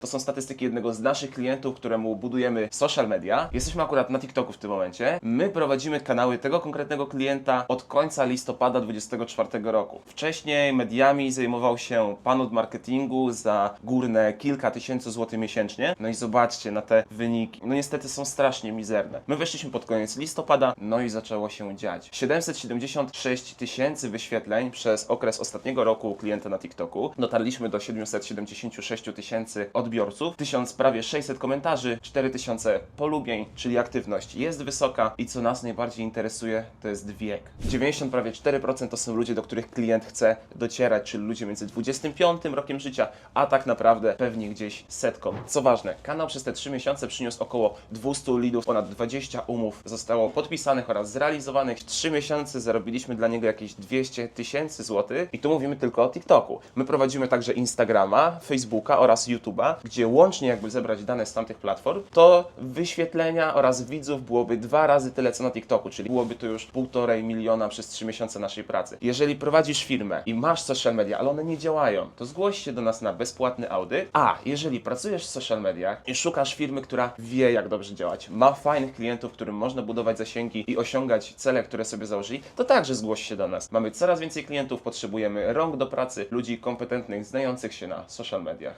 To są statystyki jednego z naszych klientów, któremu budujemy social media. Jesteśmy akurat na TikToku w tym momencie. My prowadzimy kanały tego konkretnego klienta od końca listopada 2024 roku. Wcześniej mediami zajmował się pan od marketingu za górne kilka tysięcy złotych miesięcznie. No i zobaczcie na te wyniki. No niestety są strasznie mizerne. My weszliśmy pod koniec listopada, no i zaczęło się dziać. 776 tysięcy wyświetleń przez okres ostatniego roku klienta na TikToku. Dotarliśmy do 776 tysięcy odbiorców, 1000 prawie 600 komentarzy, 4000 polubień, czyli aktywność jest wysoka i co nas najbardziej interesuje, to jest wiek. 90 prawie 4% to są ludzie, do których klient chce docierać, czyli ludzie między 25 rokiem życia, a tak naprawdę pewnie gdzieś setką. Co ważne, kanał przez te 3 miesiące przyniósł około 200 lidów, ponad 20 umów zostało podpisanych oraz zrealizowanych. W 3 miesiące zarobiliśmy dla niego jakieś 200 tysięcy złotych i tu mówimy tylko o TikToku. My prowadzimy także Instagrama, Facebooka oraz YouTube'a, gdzie łącznie jakby zebrać dane z tamtych platform, to wyświetlenia oraz widzów byłoby dwa razy tyle co na TikToku, czyli byłoby to już półtorej miliona przez 3 miesiące naszej pracy. Jeżeli prowadzisz firmę i masz social media, ale one nie działają, to zgłoś się do nas na bezpłatny audyt. A jeżeli pracujesz w social mediach i szukasz firmy, która wie jak dobrze działać, ma fajnych klientów, którym można budować zasięgi i osiągać cele, które sobie założyli, to także zgłoś się do nas. Mamy coraz więcej klientów, potrzebujemy rąk do pracy, ludzi kompetentnych, znających się na social mediach.